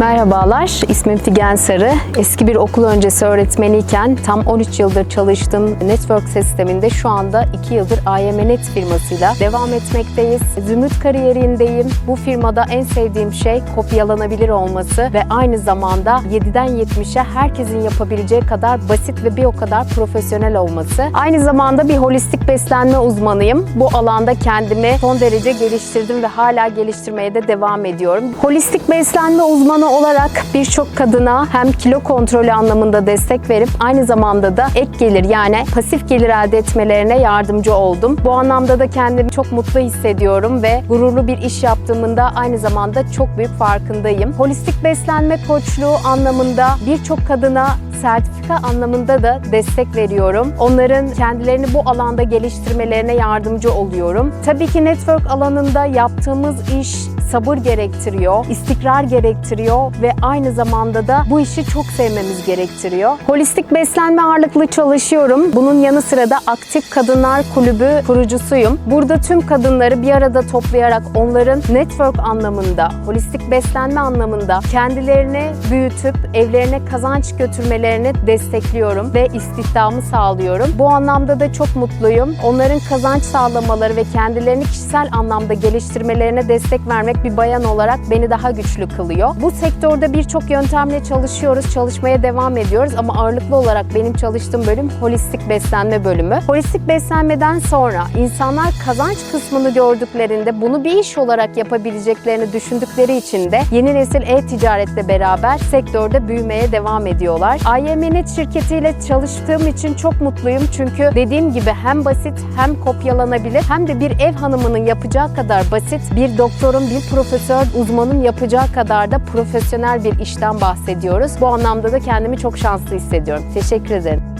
Merhabalar, ismim Figen Sarı. Eski bir okul öncesi öğretmeniyken tam 13 yıldır çalıştığım network sisteminde şu anda 2 yıldır AYM Net firmasıyla devam etmekteyiz. Zümrüt kariyerindeyim. Bu firmada en sevdiğim şey kopyalanabilir olması ve aynı zamanda 7'den 70'e herkesin yapabileceği kadar basit ve bir o kadar profesyonel olması. Aynı zamanda bir holistik beslenme uzmanıyım. Bu alanda kendimi son derece geliştirdim ve hala geliştirmeye de devam ediyorum. Holistik beslenme uzmanı olarak birçok kadına hem kilo kontrolü anlamında destek verip aynı zamanda da ek gelir yani pasif gelir elde etmelerine yardımcı oldum. Bu anlamda da kendimi çok mutlu hissediyorum ve gururlu bir iş yaptığımın da aynı zamanda çok büyük farkındayım. Holistik beslenme koçluğu anlamında birçok kadına sertifika anlamında da destek veriyorum. Onların kendilerini bu alanda geliştirmelerine yardımcı oluyorum. Tabii ki network alanında yaptığımız iş sabır gerektiriyor, istikrar gerektiriyor ve aynı zamanda da bu işi çok sevmemiz gerektiriyor. Holistik beslenme ağırlıklı çalışıyorum. Bunun yanı sıra da Aktif Kadınlar Kulübü kurucusuyum. Burada tüm kadınları bir arada toplayarak onların network anlamında, holistik beslenme anlamında kendilerini büyütüp evlerine kazanç götürmelerini destekliyorum ve istihdamı sağlıyorum. Bu anlamda da çok mutluyum. Onların kazanç sağlamaları ve kendilerini kişisel anlamda geliştirmelerine destek vermek bir bayan olarak beni daha güçlü kılıyor. Bu sektörde birçok yöntemle çalışıyoruz, çalışmaya devam ediyoruz ama ağırlıklı olarak benim çalıştığım bölüm holistik beslenme bölümü. Holistik beslenmeden sonra insanlar kazanç kısmını gördüklerinde bunu bir iş olarak yapabileceklerini düşündükleri için de yeni nesil e-ticaretle beraber sektörde büyümeye devam ediyorlar. IMNet şirketiyle çalıştığım için çok mutluyum çünkü dediğim gibi hem basit hem kopyalanabilir hem de bir ev hanımının yapacağı kadar basit bir doktorun bir profesör uzmanın yapacağı kadar da profesyonel bir işten bahsediyoruz. Bu anlamda da kendimi çok şanslı hissediyorum. Teşekkür ederim.